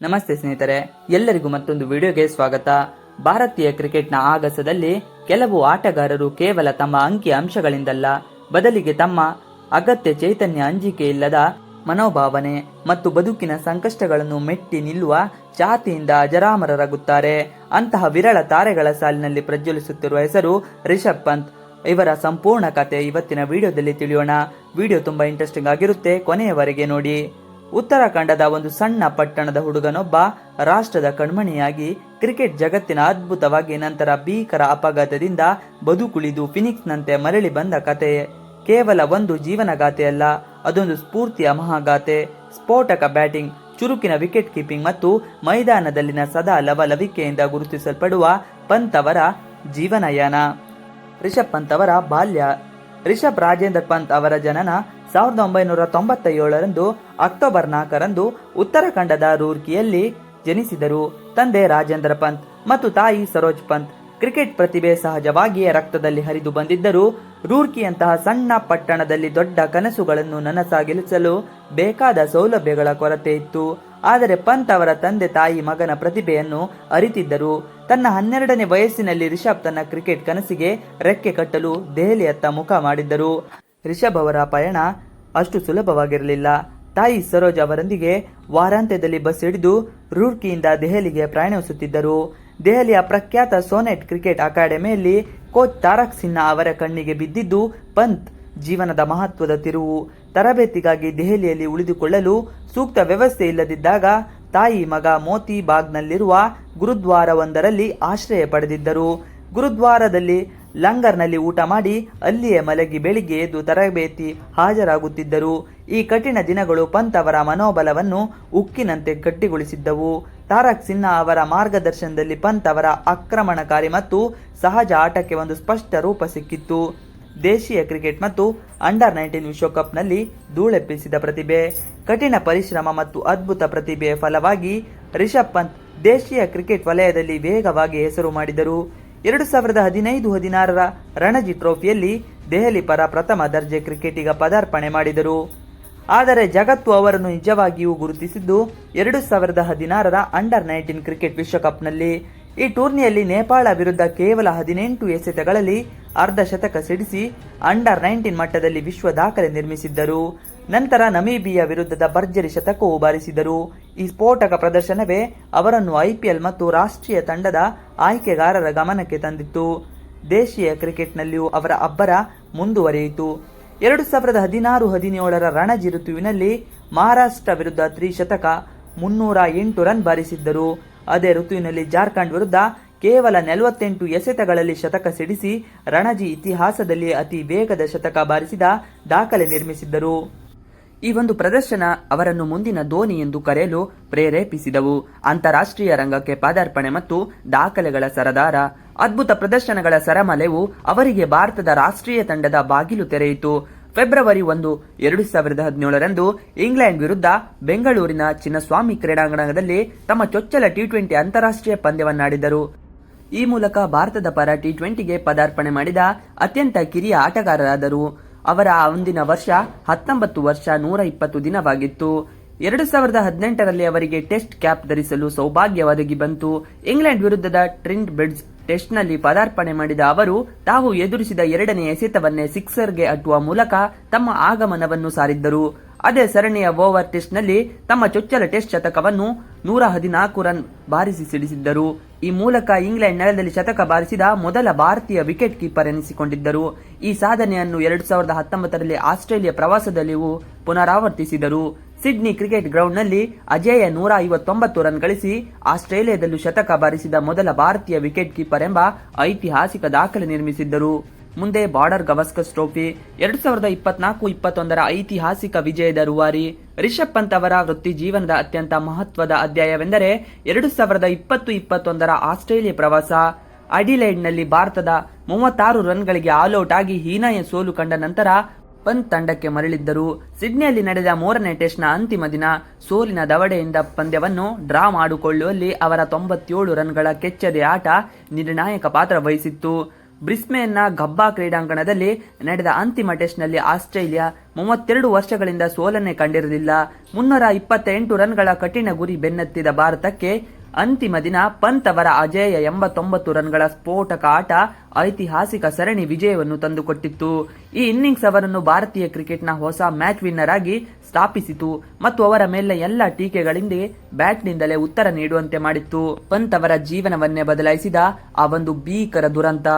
ನಮಸ್ತೆ ಸ್ನೇಹಿತರೆ, ಎಲ್ಲರಿಗೂ ಮತ್ತೊಂದು ವಿಡಿಯೋಗೆ ಸ್ವಾಗತ. ಭಾರತೀಯ ಕ್ರಿಕೆಟ್ನ ಆಗಸದಲ್ಲಿ ಕೆಲವು ಆಟಗಾರರು ಕೇವಲ ತಮ್ಮ ಅಂಕಿ ಅಂಶಗಳಿಂದಲ್ಲ, ಬದಲಿಗೆ ತಮ್ಮ ಅಗತ್ಯ ಚೈತನ್ಯ ಅಂಜಿಕೆ ಇಲ್ಲದ ಮನೋಭಾವನೆ ಮತ್ತು ಬದುಕಿನ ಸಂಕಷ್ಟಗಳನ್ನು ಮೆಟ್ಟಿ ನಿಲ್ಲುವ ಚಾತಿಯಿಂದ ಅಜರಾಮರರಾಗುತ್ತಾರೆ. ಅಂತಹ ವಿರಳ ತಾರೆಗಳ ಸಾಲಿನಲ್ಲಿ ಪ್ರಜ್ವಲಿಸುತ್ತಿರುವ ಹೆಸರು ರಿಷಬ್ ಪಂತ್. ಇವರ ಸಂಪೂರ್ಣ ಕತೆ ಇವತ್ತಿನ ವಿಡಿಯೋದಲ್ಲಿ ತಿಳಿಯೋಣ. ವಿಡಿಯೋ ತುಂಬಾ ಇಂಟ್ರೆಸ್ಟಿಂಗ್ ಆಗಿರುತ್ತೆ, ಕೊನೆಯವರೆಗೆ ನೋಡಿ. ಉತ್ತರಾಖಂಡದ ಒಂದು ಸಣ್ಣ ಪಟ್ಟಣದ ಹುಡುಗನೊಬ್ಬ ರಾಷ್ಟ್ರದ ಕಣ್ಮಣಿಯಾಗಿ ಕ್ರಿಕೆಟ್ ಜಗತ್ತಿನ ಅದ್ಭುತವಾಗಿ ನಂತರ ಭೀಕರ ಅಪಘಾತದಿಂದ ಬದುಕುಳಿದು ಫಿನಿಕ್ಸ್ನಂತೆ ಮರಳಿ ಬಂದ ಕತೆ. ಕೇವಲ ಒಂದು ಜೀವನಗಾಥೆಯಲ್ಲ, ಅದೊಂದು ಸ್ಫೂರ್ತಿಯ ಮಹಾಗಾಥೆ. ಸ್ಫೋಟಕ ಬ್ಯಾಟಿಂಗ್, ಚುರುಕಿನ ವಿಕೆಟ್ ಕೀಪಿಂಗ್ ಮತ್ತು ಮೈದಾನದಲ್ಲಿನ ಸದಾ ಲವಲವಿಕೆಯಿಂದ ಗುರುತಿಸಲ್ಪಡುವ ಪಂತ್ ಅವರ ಜೀವನಯಾನ. ರಿಷಬ್ ಪಂತ್ ಅವರ ಬಾಲ್ಯ. ರಿಷಬ್ ರಾಜೇಂದ್ರ ಪಂತ್ ಅವರ ಜನನ ಸಾವಿರದ ಒಂಬೈನೂರ ತೊಂಬತ್ತ ಏಳರಂದು ಅಕ್ಟೋಬರ್ ನಾಲ್ಕರಂದು ಉತ್ತರಾಖಂಡದ ರೂರ್ಕಿಯಲ್ಲಿ ಜನಿಸಿದರು. ತಂದೆ ರಾಜೇಂದ್ರ ಪಂತ್ ಮತ್ತು ತಾಯಿ ಸರೋಜ್ ಪಂತ್ ಕ್ರಿಕೆಟ್ ಪ್ರತಿಭೆ ಸಹಜವಾಗಿಯೇ ರಕ್ತದಲ್ಲಿ ಹರಿದು ಬಂದಿದ್ದರೂ ರೂರ್ಕಿಯಂತಹ ಸಣ್ಣ ಪಟ್ಟಣದಲ್ಲಿ ದೊಡ್ಡ ಕನಸುಗಳನ್ನು ನನಸಾಗಿಸಲು ಬೇಕಾದ ಸೌಲಭ್ಯಗಳ ಕೊರತೆ ಇತ್ತು. ಆದರೆ ಪಂತ್ ಅವರ ತಂದೆ ತಾಯಿ ಮಗನ ಪ್ರತಿಭೆಯನ್ನು ಅರಿತಿದ್ದರು. ತನ್ನ ಹನ್ನೆರಡನೇ ವಯಸ್ಸಿನಲ್ಲಿ ರಿಷಬ್ ತನ್ನ ಕ್ರಿಕೆಟ್ ಕನಸಿಗೆ ರೆಕ್ಕೆ ಕಟ್ಟಲು ದೆಹಲಿಯತ್ತ ಮುಖ ಮಾಡಿದ್ದರು. ರಿಷಬ್ ಅವರ ಪಯಣ ಅಷ್ಟು ಸುಲಭವಾಗಿರಲಿಲ್ಲ. ತಾಯಿ ಸರೋಜ್ ಅವರೊಂದಿಗೆ ವಾರಾಂತ್ಯದಲ್ಲಿ ಬಸ್ ಹಿಡಿದು ರೂರ್ಕಿಯಿಂದ ದೆಹಲಿಗೆ ಪ್ರಯಾಣಿಸುತ್ತಿದ್ದರು. ದೆಹಲಿಯ ಪ್ರಖ್ಯಾತ ಸೋನೆಟ್ ಕ್ರಿಕೆಟ್ ಅಕಾಡೆಮಿಯಲ್ಲಿ ಕೋಚ್ ತಾರಕ್ ಸಿನ್ಹಾ ಅವರ ಕಣ್ಣಿಗೆ ಬಿದ್ದಿದ್ದು ಪಂತ್ ಜೀವನದ ಮಹತ್ವದ ತಿರುವು. ತರಬೇತಿಗಾಗಿ ದೆಹಲಿಯಲ್ಲಿ ಉಳಿದುಕೊಳ್ಳಲು ಸೂಕ್ತ ವ್ಯವಸ್ಥೆ ಇಲ್ಲದಿದ್ದಾಗ ತಾಯಿ ಮಗ ಮೋತಿ ಬಾಗ್ನಲ್ಲಿರುವ ಗುರುದ್ವಾರವೊಂದರಲ್ಲಿ ಆಶ್ರಯ ಪಡೆದಿದ್ದರು. ಗುರುದ್ವಾರದಲ್ಲಿ ಲಂಗರ್ನಲ್ಲಿ ಊಟ ಮಾಡಿ ಅಲ್ಲಿಯೇ ಮಲಗಿ ಬೆಳಿಗ್ಗೆ ಎದ್ದು ತರಬೇತಿ ಹಾಜರಾಗುತ್ತಿದ್ದರು. ಈ ಕಠಿಣ ದಿನಗಳು ಪಂತ್ ಅವರ ಮನೋಬಲವನ್ನು ಉಕ್ಕಿನಂತೆ ಗಟ್ಟಿಗೊಳಿಸಿದ್ದವು. ತಾರಕ್ ಸಿನ್ಹಾ ಅವರ ಮಾರ್ಗದರ್ಶನದಲ್ಲಿ ಪಂತ್ ಅವರ ಆಕ್ರಮಣಕಾರಿ ಮತ್ತು ಸಹಜ ಆಟಕ್ಕೆ ಒಂದು ಸ್ಪಷ್ಟ ರೂಪ ಸಿಕ್ಕಿತ್ತು. ದೇಶೀಯ ಕ್ರಿಕೆಟ್ ಮತ್ತು ಅಂಡರ್ ನೈನ್ಟೀನ್ ವಿಶ್ವಕಪ್ನಲ್ಲಿ ಧೂಳೆಪ್ಪಿಸಿದ ಪ್ರತಿಭೆ, ಕಠಿಣ ಪರಿಶ್ರಮ ಮತ್ತು ಅದ್ಭುತ ಪ್ರತಿಭೆಯ ಫಲವಾಗಿ ರಿಷಬ್ ಪಂತ್ ದೇಶೀಯ ಕ್ರಿಕೆಟ್ ವಲಯದಲ್ಲಿ ವೇಗವಾಗಿ ಹೆಸರು ಮಾಡಿದರು. ಎರಡು ಸಾವಿರದ ಹದಿನೈದು ಹದಿನಾರರ ರಣಜಿ ಟ್ರೋಫಿಯಲ್ಲಿ ದೆಹಲಿ ಪರ ಪ್ರಥಮ ದರ್ಜೆ ಕ್ರಿಕೆಟಿಗ ಪದಾರ್ಪಣೆ ಮಾಡಿದರು. ಆದರೆ ಜಗತ್ತು ಅವರನ್ನು ನಿಜವಾಗಿಯೂ ಗುರುತಿಸಿದ್ದು ಎರಡು ಸಾವಿರದ ಹದಿನಾರರ ಅಂಡರ್ ನೈನ್ಟೀನ್ ಕ್ರಿಕೆಟ್ ವಿಶ್ವಕಪ್ನಲ್ಲಿ. ಈ ಟೂರ್ನಿಯಲ್ಲಿ ನೇಪಾಳ ವಿರುದ್ಧ ಕೇವಲ ಹದಿನೆಂಟು ಎಸೆತಗಳಲ್ಲಿ ಅರ್ಧ ಶತಕ ಸಿಡಿಸಿ ಅಂಡರ್ ನೈನ್ಟೀನ್ ಮಟ್ಟದಲ್ಲಿ ವಿಶ್ವ ದಾಖಲೆ ನಿರ್ಮಿಸಿದ್ದರು. ನಂತರ ನಮೀಬಿಯಾ ವಿರುದ್ಧದ ಭರ್ಜರಿ ಶತಕವೂ ಬಾರಿಸಿದರು. ಈ ಸ್ಫೋಟಕ ಪ್ರದರ್ಶನವೇ ಅವರನ್ನು ಐಪಿಎಲ್ ಮತ್ತು ರಾಷ್ಟ್ರೀಯ ತಂಡದ ಆಯ್ಕೆಗಾರರ ಗಮನಕ್ಕೆ ತಂದಿತ್ತು. ದೇಶೀಯ ಕ್ರಿಕೆಟ್ನಲ್ಲಿಯೂ ಅವರ ಅಬ್ಬರ ಮುಂದುವರಿಯಿತು. ಎರಡು ಸಾವಿರದ ಹದಿನಾರು ಹದಿನೇಳರ ರಣಜಿ ಋತುವಿನಲ್ಲಿ ಮಹಾರಾಷ್ಟ್ರ ವಿರುದ್ಧ ತ್ರಿಶತಕ ಮುನ್ನೂರ ಎಂಟು ರನ್ ಬಾರಿಸಿದ್ದರು. ಅದೇ ಋತುವಿನಲ್ಲಿ ಜಾರ್ಖಂಡ್ ವಿರುದ್ಧ ಕೇವಲ ನಲವತ್ತೆಂಟು ಎಸೆತಗಳಲ್ಲಿ ಶತಕ ಸಿಡಿಸಿ ರಣಜಿ ಇತಿಹಾಸದಲ್ಲಿ ಅತಿ ವೇಗದ ಶತಕ ಬಾರಿಸಿದ ದಾಖಲೆ ನಿರ್ಮಿಸಿದ್ದರು. ಈ ಒಂದು ಪ್ರದರ್ಶನ ಅವರನ್ನು ಮುಂದಿನ ಧೋನಿ ಎಂದು ಕರೆಯಲು ಪ್ರೇರೇಪಿಸಿದವು. ಅಂತಾರಾಷ್ಟ್ರೀಯ ರಂಗಕ್ಕೆ ಪಾದಾರ್ಪಣೆ ಮತ್ತು ದಾಖಲೆಗಳ ಸರದಾರ. ಅದ್ಭುತ ಪ್ರದರ್ಶನಗಳ ಸರಮಲೆವು ಅವರಿಗೆ ಭಾರತದ ರಾಷ್ಟ್ರೀಯ ತಂಡದ ಬಾಗಿಲು ತೆರೆಯಿತು. ಫೆಬ್ರವರಿ ಒಂದು, ಎರಡು ಸಾವಿರದ ಹದಿನೇಳರಂದು ಇಂಗ್ಲೆಂಡ್ ವಿರುದ್ಧ ಬೆಂಗಳೂರಿನ ಚಿನ್ನಸ್ವಾಮಿ ಕ್ರೀಡಾಂಗಣದಲ್ಲಿ ತಮ್ಮ ಚೊಚ್ಚಲ ಟಿ ಟ್ವೆಂಟಿ ಅಂತಾರಾಷ್ಟ್ರೀಯ ಪಂದ್ಯವನ್ನಾಡಿದರು. ಈ ಮೂಲಕ ಭಾರತದ ಪರ ಟಿ ಟ್ವೆಂಟಿಗೆ ಪದಾರ್ಪಣೆ ಮಾಡಿದ ಅತ್ಯಂತ ಕಿರಿಯ ಆಟಗಾರರಾದರು. ಅವರ ಅಂದಿನ ವರ್ಷ ಹತ್ತೊಂಬತ್ತು ವರ್ಷ ನೂರ ಇಪ್ಪತ್ತು ದಿನವಾಗಿತ್ತು. ಎರಡು ಸಾವಿರದ ಹದಿನೆಂಟರಲ್ಲಿ ಅವರಿಗೆ ಟೆಸ್ಟ್ ಕ್ಯಾಪ್ ಧರಿಸಲು ಸೌಭಾಗ್ಯ ಒದಗಿ ಬಂತು. ಇಂಗ್ಲೆಂಡ್ ವಿರುದ್ಧದ ಟ್ರಿಂಟ್ ಬ್ರಿಡ್ಜ್ ಟೆಸ್ಟ್ನಲ್ಲಿ ಪದಾರ್ಪಣೆ ಮಾಡಿದ ಅವರು, ತಾವು ಎದುರಿಸಿದ ಎರಡನೇ ಎಸೆತವನ್ನೇ ಸಿಕ್ಸರ್ಗೆ ಅಟ್ಟುವ ಮೂಲಕ ತಮ್ಮ ಆಗಮನವನ್ನು ಸಾರಿದ್ದರು. ಅದೇ ಸರಣಿಯ ಓವರ್ ಟೆಸ್ಟ್ನಲ್ಲಿ ತಮ್ಮ ಚೊಚ್ಚಲ ಟೆಸ್ಟ್ ಶತಕವನ್ನು ನೂರ ಹದಿನಾಲ್ಕು ರನ್ ಬಾರಿಸಿ ಸಿಡಿಸಿದ್ದರು. ಈ ಮೂಲಕ ಇಂಗ್ಲೆಂಡ್ ನೆಲದಲ್ಲಿ ಶತಕ ಬಾರಿಸಿದ ಮೊದಲ ಭಾರತೀಯ ವಿಕೆಟ್ ಕೀಪರ್ ಎನಿಸಿಕೊಂಡಿದ್ದರು. ಈ ಸಾಧನೆಯನ್ನು ಎರಡು ಸಾವಿರದ ಹತ್ತೊಂಬತ್ತರಲ್ಲಿ ಆಸ್ಟ್ರೇಲಿಯಾ ಪ್ರವಾಸದಲ್ಲಿಯೂ ಪುನರಾವರ್ತಿಸಿದರು. ಸಿಡ್ನಿ ಕ್ರಿಕೆಟ್ ಗ್ರೌಂಡ್ನಲ್ಲಿ ಅಜೇಯ ನೂರ ಐವತ್ತೊಂಬತ್ತು ರನ್ ಗಳಿಸಿ ಆಸ್ಟ್ರೇಲಿಯಾದಲ್ಲೂ ಶತಕ ಬಾರಿಸಿದ ಮೊದಲ ಭಾರತೀಯ ವಿಕೆಟ್ ಕೀಪರ್ ಎಂಬ ಐತಿಹಾಸಿಕ ದಾಖಲೆ ನಿರ್ಮಿಸಿದ್ದರು. ಮುಂದೆ ಬಾರ್ಡರ್ ಗವಸ್ಕರ್ ಟ್ರೋಫಿ ಎರಡು ಸಾವಿರದ ಇಪ್ಪತ್ನಾಲ್ಕು ಇಪ್ಪತ್ತೊಂದರ ಐತಿಹಾಸಿಕ ವಿಜಯದ ರೂವಾರಿ. ರಿಷಬ್ ಪಂತ್ ಅವರ ವೃತ್ತಿ ಜೀವನದ ಅತ್ಯಂತ ಮಹತ್ವದ ಅಧ್ಯಾಯವೆಂದರೆ ಎರಡು ಸಾವಿರದ ಇಪ್ಪತ್ತು ಇಪ್ಪತ್ತೊಂದರ ಆಸ್ಟ್ರೇಲಿಯಾ ಪ್ರವಾಸ. ಅಡಿಲೈಡ್ನಲ್ಲಿ ಭಾರತದ ಮೂವತ್ತಾರು ರನ್ಗಳಿಗೆ ಆಲ್ಔಟ್ ಆಗಿ ಹೀನಾಯ ಸೋಲು ಕಂಡ ನಂತರ ಪಂತ್ ತಂಡಕ್ಕೆ ಮರಳಿದ್ದರು. ಸಿಡ್ನಿಯಲ್ಲಿ ನಡೆದ ಮೂರನೇ ಟೆಸ್ಟ್ನ ಅಂತಿಮ ದಿನ ಸೋಲಿನ ದವಡೆಯಿಂದ ಪಂದ್ಯವನ್ನು ಡ್ರಾ ಮಾಡಿಕೊಳ್ಳುವಲ್ಲಿ ಅವರ ತೊಂಬತ್ತೇಳು ರನ್ಗಳ ಕೆಚ್ಚದೆ ಆಟ ನಿರ್ಣಾಯಕ ಪಾತ್ರ ವಹಿಸಿತ್ತು. ಬ್ರಿಸ್ಮೇನ್ನ ಗಬ್ಬಾ ಕ್ರೀಡಾಂಗಣದಲ್ಲಿ ನಡೆದ ಅಂತಿಮ ಟೆಸ್ಟ್ನಲ್ಲಿ ಆಸ್ಟ್ರೇಲಿಯಾ ಮೂವತ್ತೆರಡು ವರ್ಷಗಳಿಂದ ಸೋಲನ್ನೇ ಕಂಡಿರಲಿಲ್ಲ. ಮುನ್ನೂರ ಇಪ್ಪತ್ತೆಂಟು ರನ್ಗಳ ಕಠಿಣ ಗುರಿ ಬೆನ್ನತ್ತಿದ ಭಾರತಕ್ಕೆ ಅಂತಿಮ ದಿನ ಪಂತ್ ಅವರ ಅಜೇಯ ಎಂಬತ್ತೊಂಬತ್ತು ರನ್ಗಳ ಸ್ಫೋಟಕ ಆಟ ಐತಿಹಾಸಿಕ ಸರಣಿ ವಿಜಯವನ್ನು ತಂದುಕೊಟ್ಟಿತ್ತು. ಈ ಇನ್ನಿಂಗ್ಸ್ ಅವರನ್ನು ಭಾರತೀಯ ಕ್ರಿಕೆಟ್ನ ಹೊಸ ಮ್ಯಾಚ್ ವಿನ್ನರ್ ಆಗಿ ಸ್ಥಾಪಿಸಿತು ಮತ್ತು ಅವರ ಮೇಲೆ ಎಲ್ಲ ಟೀಕೆಗಳಿಂದ ಬ್ಯಾಟ್ನಿಂದಲೇ ಉತ್ತರ ನೀಡುವಂತೆ ಮಾಡಿತ್ತು. ಪಂತ್ ಅವರ ಜೀವನವನ್ನೇ ಬದಲಾಯಿಸಿದ ಆ ಒಂದು ಭೀಕರ ದುರಂತ.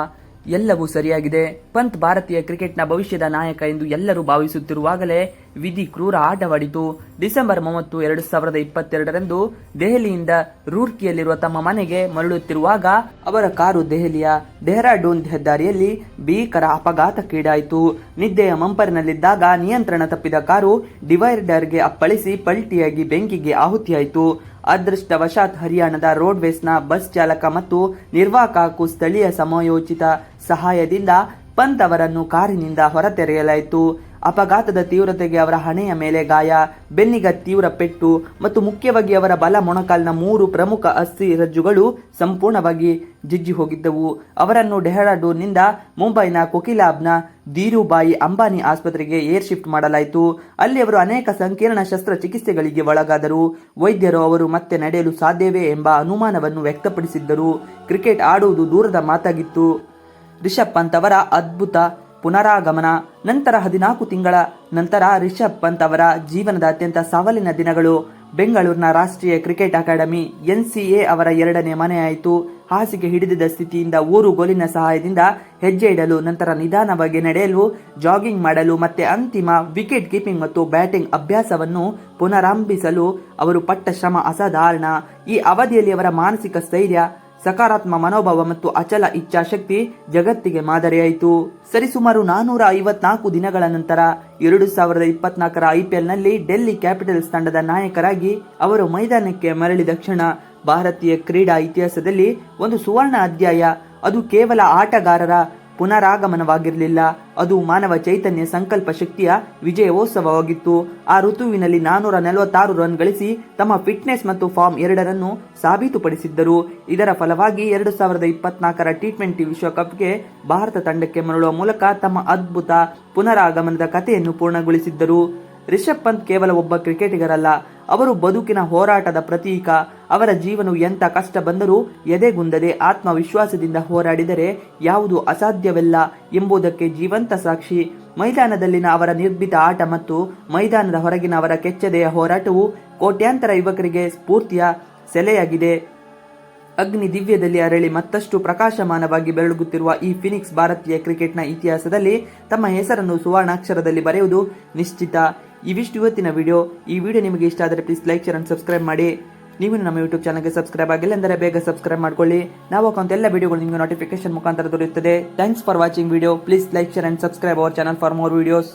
ಎಲ್ಲವೂ ಸರಿಯಾಗಿದೆ. ಪಂತ್ ಭಾರತೀಯ ಕ್ರಿಕೆಟ್ನ ಭವಿಷ್ಯದ ನಾಯಕ ಎಂದು ಎಲ್ಲರೂ ಭಾವಿಸುತ್ತಿರುವಾಗಲೇ ವಿಧಿ ಕ್ರೂರ ಆಟವಾಡಿತು. ಡಿಸೆಂಬರ್ ಮೂವತ್ತು, ಎರಡು ಸಾವಿರದ ಇಪ್ಪತ್ತೆರಡರಂದು ದೆಹಲಿಯಿಂದ ರೂರ್ಕಿಯಲ್ಲಿರುವ ತಮ್ಮ ಮನೆಗೆ ಮರಳುತ್ತಿರುವಾಗ ಅವರ ಕಾರು ದೆಹಲಿಯ ಡೆಹ್ರಾಡೂನ್ ಹೆದ್ದಾರಿಯಲ್ಲಿ ಭೀಕರ ಅಪಘಾತಕ್ಕೀಡಾಯಿತು. ನಿದ್ದೆಯ ಮಂಪರಿನಲ್ಲಿದ್ದಾಗ ನಿಯಂತ್ರಣ ತಪ್ಪಿದ ಕಾರು ಡಿವೈಡರ್ಗೆ ಅಪ್ಪಳಿಸಿ ಪಲ್ಟಿಯಾಗಿ ಬೆಂಕಿಗೆ ಆಹುತಿಯಾಯಿತು. ಅದೃಷ್ಟವಶಾತ್ ಹರಿಯಾಣದ ರೋಡ್ವೇಸ್ನ ಬಸ್ ಚಾಲಕ ಮತ್ತು ನಿರ್ವಾಹಕಕ್ಕೂ ಸ್ಥಳೀಯ ಸಮಯೋಚಿತ ಸಹಾಯದಿಂದ ಪಂತ್ ಅವರನ್ನು ಕಾರಿನಿಂದ ಹೊರತೆರೆಯಲಾಯಿತು. ಅಪಘಾತದ ತೀವ್ರತೆಗೆ ಅವರ ಹಣೆಯ ಮೇಲೆ ಗಾಯ, ಬೆನ್ನಿಗ ತೀವ್ರ ಪೆಟ್ಟು ಮತ್ತು ಮುಖ್ಯವಾಗಿ ಅವರ ಬಲ ಮೊಣಕಾಲ್ನ ಮೂರು ಪ್ರಮುಖ ಅಸ್ಥಿ ರಜ್ಜುಗಳು ಸಂಪೂರ್ಣವಾಗಿ ಜಿಜ್ಜಿ ಹೋಗಿದ್ದವು. ಅವರನ್ನು ಡೆಹ್ರಾಡೂನ್ನಿಂದ ಮುಂಬೈನ ಕೊಕಿಲಾಬ್ನ ಧೀರುಬಾಯಿ ಅಂಬಾನಿ ಆಸ್ಪತ್ರೆಗೆ ಏರ್ ಶಿಫ್ಟ್ ಮಾಡಲಾಯಿತು. ಅಲ್ಲಿ ಅವರು ಅನೇಕ ಸಂಕೀರ್ಣ ಶಸ್ತ್ರಚಿಕಿತ್ಸೆಗಳಿಗೆ ಒಳಗಾದರು. ವೈದ್ಯರು ಅವರು ಮತ್ತೆ ನಡೆಯಲು ಸಾಧ್ಯವೇ ಎಂಬ ಅನುಮಾನವನ್ನು ವ್ಯಕ್ತಪಡಿಸಿದ್ದರು. ಕ್ರಿಕೆಟ್ ಆಡುವುದು ದೂರದ ಮಾತಾಗಿತ್ತು. ರಿಷಬ್ ಪಂತ್ ಅವರ ಅದ್ಭುತ ಪುನರಾಗಮನ, ನಂತರ ಹದಿನಾಲ್ಕು ತಿಂಗಳ, ನಂತರ ರಿಷಬ್ ಪಂತ್ ಅವರ ಜೀವನದ ಅತ್ಯಂತ ಸವಾಲಿನ ದಿನಗಳು. ಬೆಂಗಳೂರಿನ ರಾಷ್ಟ್ರೀಯ ಕ್ರಿಕೆಟ್ ಅಕಾಡೆಮಿ ಎನ್ಸಿಎ ಅವರ ಎರಡನೇ ಮನೆಯಾಯಿತು. ಹಾಸಿಗೆ ಹಿಡಿದಿದ್ದ ಸ್ಥಿತಿಯಿಂದ ಊರು ಗೋಲಿನ ಸಹಾಯದಿಂದ ಹೆಜ್ಜೆ ಇಡಲು ನಂತರ ನಿಧಾನವಾಗಿ ನಡೆಯಲು, ಜಾಗಿಂಗ್ ಮಾಡಲು ಮತ್ತೆ ಅಂತಿಮ ವಿಕೆಟ್ ಕೀಪಿಂಗ್ ಮತ್ತು ಬ್ಯಾಟಿಂಗ್ ಅಭ್ಯಾಸವನ್ನು ಪುನರಾರಂಭಿಸಲು ಅವರು ಪಟ್ಟ ಶ್ರಮ ಅಸಾಧಾರಣ. ಈ ಅವಧಿಯಲ್ಲಿ ಅವರ ಮಾನಸಿಕ ಸ್ಥೈರ್ಯ ಸಕಾರಾತ್ಮಕ ಮನೋಭಾವ ಮತ್ತು ಅಚಲ ಇಚ್ಛಾಶಕ್ತಿ ಜಗತ್ತಿಗೆ ಮಾದರಿಯಾಯಿತು. ಸರಿಸುಮಾರು ನಾನೂರ ಐವತ್ನಾಲ್ಕು ದಿನಗಳ ನಂತರ ಎರಡು ಸಾವಿರದ ಇಪ್ಪತ್ನಾಲ್ಕರ ಐಪಿಎಲ್ನಲ್ಲಿ ಡೆಲ್ಲಿ ಕ್ಯಾಪಿಟಲ್ಸ್ ತಂಡದ ನಾಯಕರಾಗಿ ಅವರು ಮೈದಾನಕ್ಕೆ ಮರಳಿದ ಕ್ಷಣ ಭಾರತೀಯ ಕ್ರೀಡಾ ಇತಿಹಾಸದಲ್ಲಿ ಒಂದು ಸುವರ್ಣ ಅಧ್ಯಾಯ. ಅದು ಕೇವಲ ಆಟಗಾರರ ಪುನರಾಗಮನವಾಗಿರಲಿಲ್ಲ. ಅದು ಮಾನವ ಚೈತನ್ಯ ಸಂಕಲ್ಪ ಶಕ್ತಿಯ ವಿಜಯೋತ್ಸವವಾಗಿತ್ತು. ಆ ಋತುವಿನಲ್ಲಿ ನಾನೂರ ನಲವತ್ತಾರು ರನ್ ಗಳಿಸಿ ತಮ್ಮ ಫಿಟ್ನೆಸ್ ಮತ್ತು ಫಾರ್ಮ್ ಎರಡರನ್ನು ಸಾಬೀತುಪಡಿಸಿದ್ದರು. ಇದರ ಫಲವಾಗಿ ಎರಡು ಸಾವಿರದ ಇಪ್ಪತ್ನಾಲ್ಕರ ಟಿ ಟ್ವೆಂಟಿ ವಿಶ್ವಕಪ್ಗೆ ಭಾರತ ತಂಡಕ್ಕೆ ಮರಳುವ ಮೂಲಕ ತಮ್ಮ ಅದ್ಭುತ ಪುನರಾಗಮನದ ಕಥೆಯನ್ನು ಪೂರ್ಣಗೊಳಿಸಿದ್ದರು. ರಿಷಬ್ ಪಂತ್ ಕೇವಲ ಒಬ್ಬ ಕ್ರಿಕೆಟಿಗರಲ್ಲ, ಅವರು ಬದುಕಿನ ಹೋರಾಟದ ಪ್ರತೀಕ. ಅವರ ಜೀವನವು ಎಂಥ ಕಷ್ಟ ಬಂದರೂ ಎದೆಗುಂದದೆ ಆತ್ಮವಿಶ್ವಾಸದಿಂದ ಹೋರಾಡಿದರೆ ಯಾವುದು ಅಸಾಧ್ಯವಲ್ಲ ಎಂಬುದಕ್ಕೆ ಜೀವಂತ ಸಾಕ್ಷಿ. ಮೈದಾನದಲ್ಲಿನ ಅವರ ನಿರ್ಭೀತ ಆಟ ಮತ್ತು ಮೈದಾನದ ಹೊರಗಿನ ಅವರ ಕೆಚ್ಚದೆಯ ಹೋರಾಟವು ಕೋಟ್ಯಾಂತರ ಯುವಕರಿಗೆ ಸ್ಫೂರ್ತಿಯ ಸೆಲೆಯಾಗಿದೆ. ಅಗ್ನಿ ದಿವ್ಯದಲ್ಲಿ ಅರಳಿ ಮತ್ತಷ್ಟು ಪ್ರಕಾಶಮಾನವಾಗಿ ಬೆರಳುಗುತ್ತಿರುವ ಈ ಫಿನಿಕ್ಸ್ ಭಾರತೀಯ ಕ್ರಿಕೆಟ್ನ ಇತಿಹಾಸದಲ್ಲಿ ತಮ್ಮ ಹೆಸರನ್ನು ಸುವರ್ಣಾಕ್ಷರದಲ್ಲಿ ಬರೆಯುವುದು ನಿಶ್ಚಿತ. ಇವಿಷ್ಟು ಇವತ್ತಿನ ವಿಡಿಯೋ. ಈ ವಿಡಿಯೋ ನಿಮಗೆ ಇಷ್ಟ ಆದರೆ please like, share, and subscribe ಮಾಡಿ. ನೀವು ನಮ್ಮ ಯೂಟ್ಯೂಬ್ ಚಾನಲ್ಗೆ ಸಬ್ಸ್ಕ್ರೈಬ್ ಆಗಿಲ್ಲ ಅಂದರೆ ಬೇಗ ಸಬ್ಸ್ಕ್ರೈಬ್ ಮಾಡ್ಕೊಳ್ಳಿ. ನಾವು ಹಾಕುವಂತ ಎಲ್ಲ ವಿಡಿಯೋಗಳು ನಿಮಗೆ ನೋಟಿಫಿಕೇಶನ್ ಮುಖಾಂತರ ದೊರೆಯುತ್ತದೆ. Thanks for watching video please like share and subscribe our channel for more videos